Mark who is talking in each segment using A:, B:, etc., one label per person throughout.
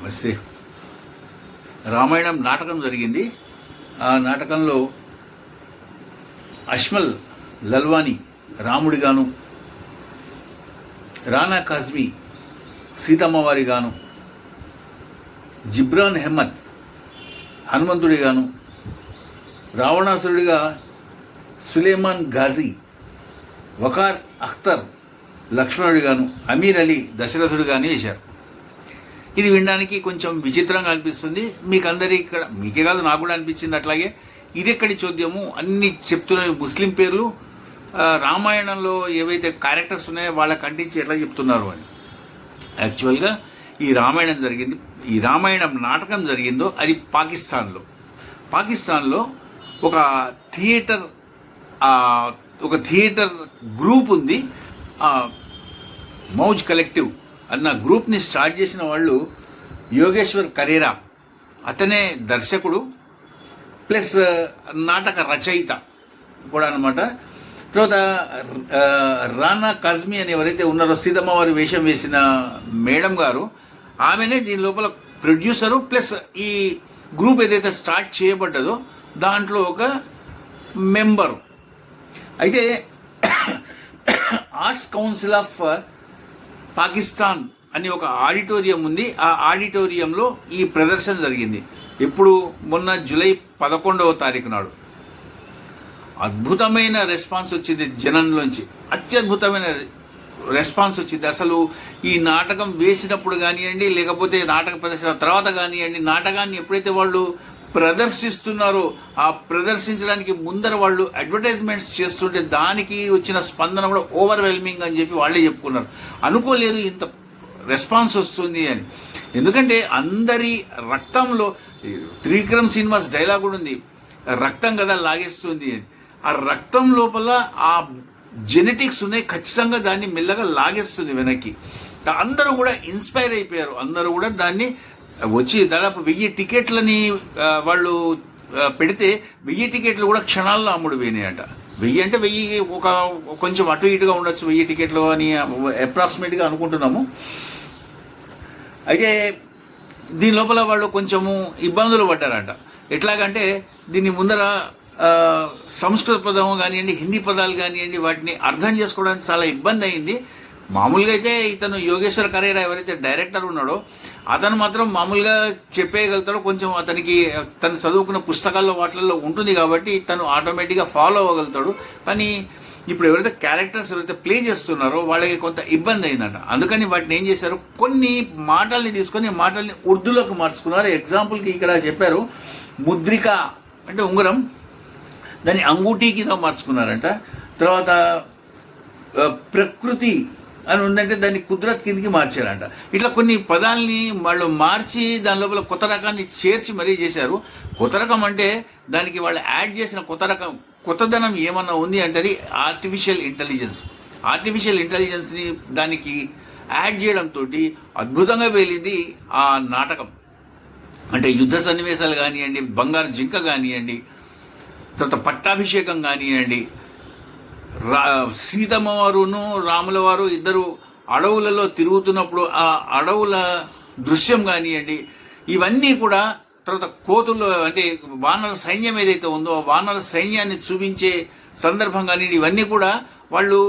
A: నమస్తే. రామాయణం నాటకం జరిగింది. ఆ నాటకంలో అష్మల్ లల్వాని రాముడిగాను రానా కాజ్మీ సీతమ్మవారిగాను జిబ్రాన్ హెమ్మద్ హనుమంతుడిగాను రావణాసురుడిగా సులేమాన్ ఘాజీ వకార్ అఖ్తర్ లక్ష్మణుడిగాను అమీర్ అలీ దశరథుడిగానే వేశారు ఇది వినడానికి కొంచెం విచిత్రంగా అనిపిస్తుంది. మీకు అందరి ఇక్కడ మీకే కాదు నాకు కూడా అనిపించింది అట్లాగే. ఇది ఎక్కడి చోద్యము? అన్ని చెప్తున్న ముస్లిం పేర్లు. రామాయణంలో ఏవైతే క్యారెక్టర్స్ ఉన్నాయో వాళ్ళకి కంటించి ఎట్లా చెప్తున్నారు అని. యాక్చువల్గా ఈ రామాయణం జరిగింది. ఈ రామాయణం నాటకం జరిగిందో అది పాకిస్తాన్లో. పాకిస్తాన్లో ఒక థియేటర్ ఒక థియేటర్ గ్రూప్ ఉంది. మౌజ్ కలెక్టివ్. అన్న గ్రూప్ని స్టార్ట్ చేసిన వాళ్ళు యోగేశ్వర్ కరేరా. అతనే దర్శకుడు ప్లస్ నాటక రచయిత కూడా అనమాట తర్వాత రానా కజ్మి అని ఎవరైతే ఉన్నారో సీతమ్మ వారి వేషం వేసిన మేడం గారు ఆమెనే దీని లోపల ప్రొడ్యూసరు ప్లస్ ఈ గ్రూప్ ఏదైతే స్టార్ట్ చేయబడ్డదో దాంట్లో ఒక మెంబరు. అయితే ఆర్ట్స్ కౌన్సిల్ ఆఫ్ పాకిస్తాన్ అని ఒక ఆడిటోరియం ఉంది. ఆ ఆడిటోరియంలో ఈ ప్రదర్శన జరిగింది. ఇప్పుడు మొన్న జూలై పదకొండవ తారీఖు నాడు. అద్భుతమైన రెస్పాన్స్ వచ్చింది జనంలోంచి. అత్యద్భుతమైన రెస్పాన్స్ వచ్చింది. అసలు ఈ నాటకం వేసినప్పుడు కానివ్వండి లేకపోతే నాటక ప్రదర్శన తర్వాత కానివ్వండి నాటకాన్ని ఎప్పుడైతే వాళ్ళు ప్రదర్శిస్తున్నారో. ఆ ప్రదర్శించడానికి ముందర వాళ్ళు అడ్వర్టైజ్మెంట్స్ చేస్తుంటే దానికి వచ్చిన స్పందన కూడా ఓవర్వెల్మింగ్ అని చెప్పి వాళ్ళే చెప్పుకున్నారు. అనుకోలేదు ఇంత రెస్పాన్స్ వస్తుంది అని. ఎందుకంటే అందరి రక్తంలో త్రివిక్రమ్ శ్రీనివాస్ డైలాగ్ కూడా ఉంది. రక్తం కదా లాగేస్తుంది అని. ఆ రక్తం లోపల ఆ జెనెటిక్స్ ఉన్నాయి. ఖచ్చితంగా దాన్ని మెల్లగా లాగేస్తుంది వెనక్కి. అందరూ కూడా ఇన్స్పైర్ అయిపోయారు. అందరూ కూడా దాన్ని వచ్చి దాదాపు వెయ్యి టికెట్లని వాళ్ళు పెడితే వెయ్యి టికెట్లు కూడా క్షణాల్లో అమ్ముడు పోయినాయట. వెయ్యి అంటే వెయ్యి ఒక కొంచెం అటు ఇటుగా ఉండొచ్చు వెయ్యి టికెట్లు అని అప్రాక్సిమేట్గా అనుకుంటున్నాము. అయితే దీని లోపల వాళ్ళు కొంచెము ఇబ్బందులు పడ్డారంట. ఎట్లాగంటే దీని ముందర సంస్కృత పదం కానివ్వండి హిందీ పదాలు కానివ్వండి వాటిని అర్థం చేసుకోవడానికి చాలా ఇబ్బంది అయింది. మామూలుగా అయితే ఇతను యోగేశ్వర్ కరేరా ఎవరైతే డైరెక్టర్ ఉన్నాడో అతను మాత్రం మామూలుగా చెప్పేయగలుగుతాడో కొంచెం అతనికి తను చదువుకున్న పుస్తకాల్లో వాటిల్లో ఉంటుంది కాబట్టి తను ఆటోమేటిక్గా ఫాలో అవ్వగలుగుతాడు. కానీ ఇప్పుడు ఎవరైతే క్యారెక్టర్స్ ఎవరైతే ప్లే చేస్తున్నారో వాళ్ళకి కొంత ఇబ్బంది అయిందట. అందుకని వాటిని ఏం చేశారు? కొన్ని మాటల్ని తీసుకొని మాటల్ని ఉర్దూలోకి మార్చుకున్నారు. ఎగ్జాంపుల్కి ఇక్కడ చెప్పారు. ముద్రిక అంటే ఉంగరం. దాన్ని అంగూటీ కింద మార్చుకున్నారంట. తర్వాత ప్రకృతి అని ఉందంటే దాన్ని కుదరత్ కిందికి మార్చారంట. ఇట్లా కొన్ని పదాల్ని వాళ్ళు మార్చి దాని లోపల కొత్త రకాన్ని చేర్చి మరీ చేశారు. కొత్త రకం అంటే దానికి వాళ్ళు యాడ్ చేసిన కొత్త రకం కొత్తదనం ఏమన్నా ఉంది అంటే అది ఆర్టిఫిషియల్ ఇంటెలిజెన్స్ ఆర్టిఫిషియల్ ఇంటెలిజెన్స్ని దానికి యాడ్ చేయడంతో అద్భుతంగా వెళ్ళింది ఆ నాటకం. అంటే యుద్ధ సన్నివేశాలు కానివ్వండి బంగారు జింక కానివ్వండి తర్వాత పట్టాభిషేకం కానివ్వండి రా సీతమ్మ వారును రాముల వారు ఇద్దరు అడవులలో తిరుగుతున్నప్పుడు ఆ అడవుల దృశ్యం కానివ్వండి ఇవన్నీ కూడా తర్వాత కోతుల్లో అంటే వానర సైన్యం ఏదైతే ఉందో ఆ వానర సైన్యాన్ని చూపించే సందర్భం కానివ్వండి ఇవన్నీ కూడా వాళ్ళు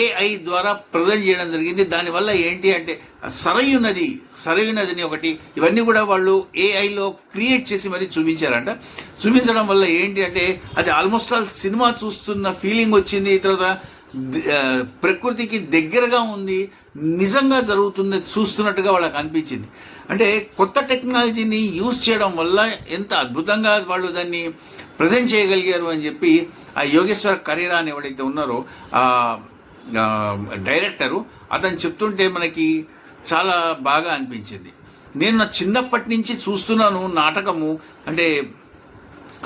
A: ఏఐ ద్వారా ప్రజెంట్ చేయడం జరిగింది. దానివల్ల ఏంటి అంటే సరయు నది సరయు నదిని ఒకటి ఇవన్నీ కూడా వాళ్ళు ఏఐలో క్రియేట్ చేసి మరీ చూపించారంట. చూపించడం వల్ల ఏంటి అంటే అది ఆల్మోస్ట్ ఆల్ సినిమా చూస్తున్న ఫీలింగ్ వచ్చింది. తర్వాత ప్రకృతికి దగ్గరగా ఉంది. నిజంగా జరుగుతుంది చూస్తున్నట్టుగా వాళ్ళకి అనిపించింది. అంటే కొత్త టెక్నాలజీని యూజ్ చేయడం వల్ల ఎంత అద్భుతంగా వాళ్ళు దాన్ని ప్రజెంట్ చేయగలిగారు అని చెప్పి ఆ యోగేశ్వర కరీరా అని ఎవడైతే ఉన్నారో ఆ ఆ, డైరెక్టరు అతను చెప్తుంటే మనకి చాలా బాగా అనిపించింది. నేను నా చిన్నప్పటి నుంచి చూస్తున్నాను నాటకము అంటే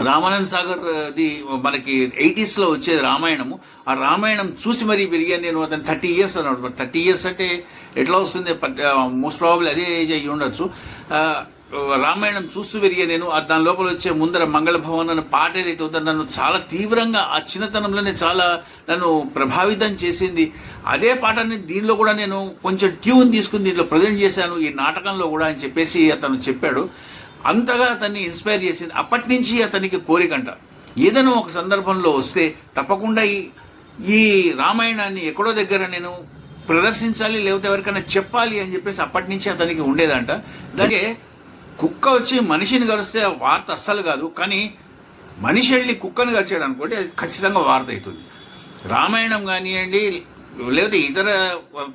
A: రామానంద్ సాగర్ ది మనకి ఎయిటీస్లో వచ్చేది రామాయణము. ఆ రామాయణం చూసి మరీ పెరిగాను నేను అతను థర్టీ ఇయర్స్ అన్నాడు. థర్టీ ఇయర్స్ అంటే ఎట్లా వస్తుంది? మోస్ట్ ప్రాబుల్ అదే ఏజ్ అయ్యి ఉండొచ్చు. రామాయణం చూస్తూ పెరిగా నేను దాని లోపల వచ్చే ముందర మంగళభవన్ అనే పాట ఏదైతే ఉందో నన్ను చాలా తీవ్రంగా ఆ చిన్నతనంలోనే చాలా నన్ను ప్రభావితం చేసింది. అదే పాటని దీనిలో కూడా నేను కొంచెం ట్యూన్ తీసుకుని దీంట్లో ప్రజెంట్ చేశాను ఈ నాటకంలో కూడా అని చెప్పేసి అతను చెప్పాడు. అంతగా అతన్ని ఇన్స్పైర్ చేసింది. అప్పటి నుంచి అతనికి కోరికంట ఏదైనా ఒక సందర్భంలో వస్తే తప్పకుండా ఈ ఈ రామాయణాన్ని ఎక్కడో దగ్గర నేను ప్రదర్శించాలి లేకపోతే ఎవరికైనా చెప్పాలి అని చెప్పేసి అప్పటి నుంచి అతనికి ఉండేదంట. అలాగే కుక్క వచ్చి మనిషిని కలిస్తే ఆ వార్త అస్సలు కాదు కానీ మనిషి వెళ్ళి కుక్కను కలిసాడు అనుకోండి అది ఖచ్చితంగా వార్త అవుతుంది. రామాయణం కానివ్వండి లేకపోతే ఇతర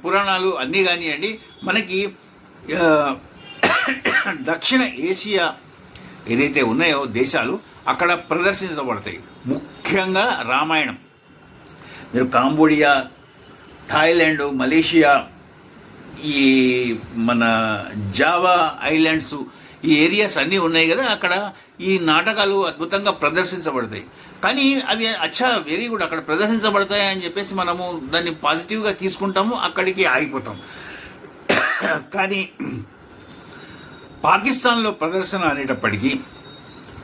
A: పురాణాలు అన్నీ కానివ్వండి మనకి దక్షిణ ఏషియా ఏదైతే ఉన్నాయో దేశాలు అక్కడ ప్రదర్శించబడతాయి. ముఖ్యంగా రామాయణం. మీరు కాంబోడియా థాయిలాండ్ మలేషియా ఈ మన జావా ఐలాండ్స్ ఈ ఏరియాస్ అన్నీ ఉన్నాయి కదా అక్కడ ఈ నాటకాలు అద్భుతంగా ప్రదర్శించబడతాయి. కానీ అవి అచ్చా వెరీ గుడ్ అక్కడ ప్రదర్శించబడతాయి అని చెప్పేసి మనము దాన్ని పాజిటివ్గా తీసుకుంటాము అక్కడికి ఆగిపోతాం. కానీ పాకిస్తాన్లో ప్రదర్శన అనేటప్పటికీ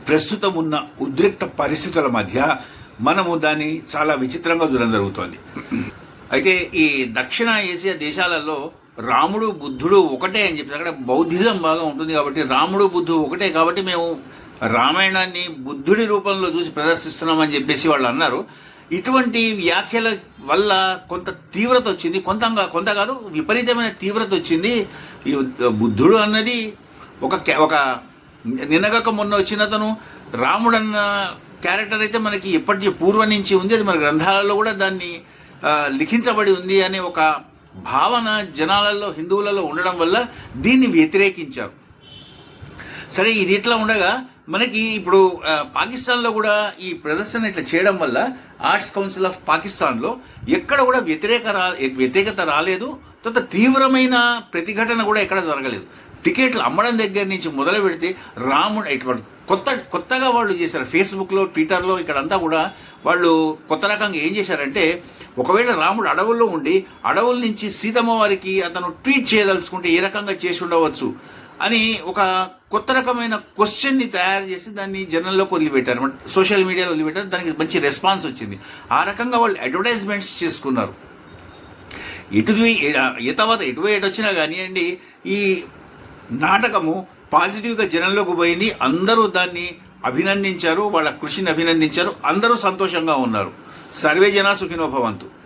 A: ప్రస్తుతం ఉన్న ఉద్రిక్త పరిస్థితుల మధ్య మనము దాన్ని చాలా విచిత్రంగా చూడడం జరుగుతోంది. అయితే ఈ దక్షిణ ఏషియా దేశాలలో రాముడు బుద్ధుడు ఒకటే అని చెప్పి అక్కడ బౌద్ధిజం బాగా ఉంటుంది కాబట్టి రాముడు బుద్ధుడు ఒకటే కాబట్టి మేము రామాయణాన్ని బుద్ధుడి రూపంలో చూసి ప్రదర్శిస్తున్నామని చెప్పేసి వాళ్ళు అన్నారు. ఇటువంటి వ్యాఖ్యల వల్ల కొంత తీవ్రత వచ్చింది. కొంత కొంత కాదు విపరీతమైన తీవ్రత వచ్చింది. ఈ బుద్ధుడు అన్నది ఒక క్యా- ఒక నిన్నగక మొన్న వచ్చిన అతను రాముడు అన్న క్యారెక్టర్ అయితే మనకి ఎప్పటి పూర్వం నుంచి ఉంది. అది మన గ్రంథాలలో కూడా దాన్ని లిఖించబడి ఉంది అనే ఒక భావన జనాలలో హిందువులలో ఉండడం వల్ల దీన్ని వ్యతిరేకించారు. సరే ఇది ఇట్లా ఉండగా మనకి ఇప్పుడు పాకిస్తాన్లో కూడా ఈ ప్రదర్శన ఇట్లా చేయడం వల్ల ఆర్ట్స్ కౌన్సిల్ ఆఫ్ పాకిస్తాన్లో ఎక్కడ కూడా వ్యతిరేక రా వ్యతిరేకత రాలేదు. తర్వాత తీవ్రమైన ప్రతిఘటన కూడా ఎక్కడ జరగలేదు. టికెట్లు అమ్మడం దగ్గర నుంచి మొదలు పెడితే రాముడు ఇటువంటి కొత్త కొత్తగా వాళ్ళు చేశారు. ఫేస్బుక్లో ట్విట్టర్లో ఇక్కడంతా కూడా వాళ్ళు కొత్త రకంగా ఏం చేశారంటే ఒకవేళ రాముడు అడవుల్లో ఉండి అడవుల నుంచి సీతమ్మ వారికి అతను ట్వీట్ చేయదలుచుకుంటే ఏ రకంగా చేసి ఉండవచ్చు అని ఒక కొత్త రకమైన క్వశ్చన్ని తయారు చేసి దాన్ని జనంలోకి వదిలిపెట్టారు. సోషల్ మీడియాలో వదిలిపెట్టారు. దానికి మంచి రెస్పాన్స్ వచ్చింది. ఆ రకంగా వాళ్ళు అడ్వర్టైజ్మెంట్స్ చేసుకున్నారు. ఎటు ఏ తర్వాత ఎటు ఎటు వచ్చినా కానివ్వండి ఈ నాటకము పాజిటివ్గా జనంలోకి పోయింది. అందరూ దాన్ని అభినందించారు. వాళ్ళ కృషిని అభినందించారు. అందరూ సంతోషంగా ఉన్నారు. సర్వే జనా సుఖినోభవంతు